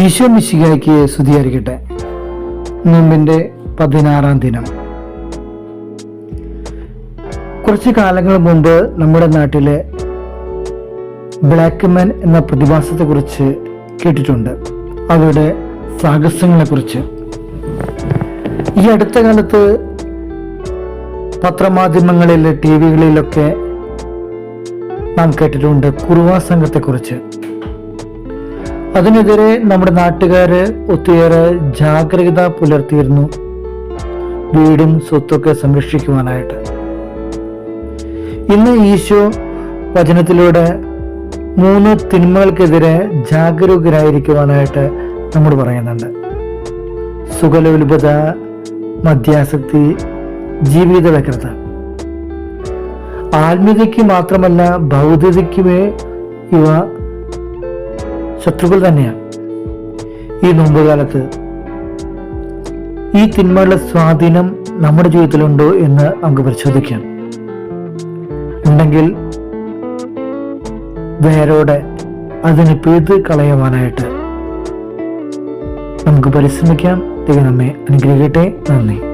ഈശോ മിശികായ്ക്ക് സ്തുതിയായിരിക്കട്ടെ. നോമ്പിന്റെ പതിനാറാം ദിനം. കുറച്ച് കാലങ്ങൾ മുമ്പ് നമ്മുടെ നാട്ടിലെ ബ്ലാക്ക് മാൻ എന്ന പ്രതിഭാസത്തെക്കുറിച്ച് കേട്ടിട്ടുണ്ട്. അവരുടെ സാഹസങ്ങളെക്കുറിച്ച്. ഈ അടുത്ത കാലത്ത് പത്രമാധ്യമങ്ങളിൽ ടി വികളിലൊക്കെ നാം കേട്ടിട്ടുണ്ട് കുറുവാ സംഘത്തെക്കുറിച്ച്. അതിനെതിരെ നമ്മുടെ നാട്ടുകാര് ഒത്തിരിയേറെ ജാഗ്രത പുലർത്തിയിരുന്നു. വീടും സ്വത്തൊക്കെ സംരക്ഷിക്കുവാനായിട്ട്. ഇന്ന് ഈശോ വചനത്തിലൂടെ മൂന്ന് തിന്മകൾക്കെതിരെ ജാഗരൂകരായിരിക്കുവാനായിട്ട് നമ്മൾ പറയുന്നുണ്ട്. സുഖലോലുപത മധ്യാസക്തി ജീവിത വ്യഗ്രത ആത്മീയതയ്ക്ക് മാത്രമല്ല ഭൗതികതയ്ക്കുമേ ഇവ ശത്രുക്കൾ തന്നെയാണ് ഈ നോമ്പുകാലത്ത് ഈ തിന്മകളുടെ സ്വാധീനം നമ്മുടെ ജീവിതത്തിലുണ്ടോ എന്ന് നമുക്ക് പരിശോധിക്കാം. ഉണ്ടെങ്കിൽ വേരോടെ അതിനെ പിഴുത് കളയുവാനായിട്ട് നമുക്ക് പരിശ്രമിക്കാം. ദൈവം നമ്മെ അനുഗ്രഹിക്കട്ടെ. നന്ദി.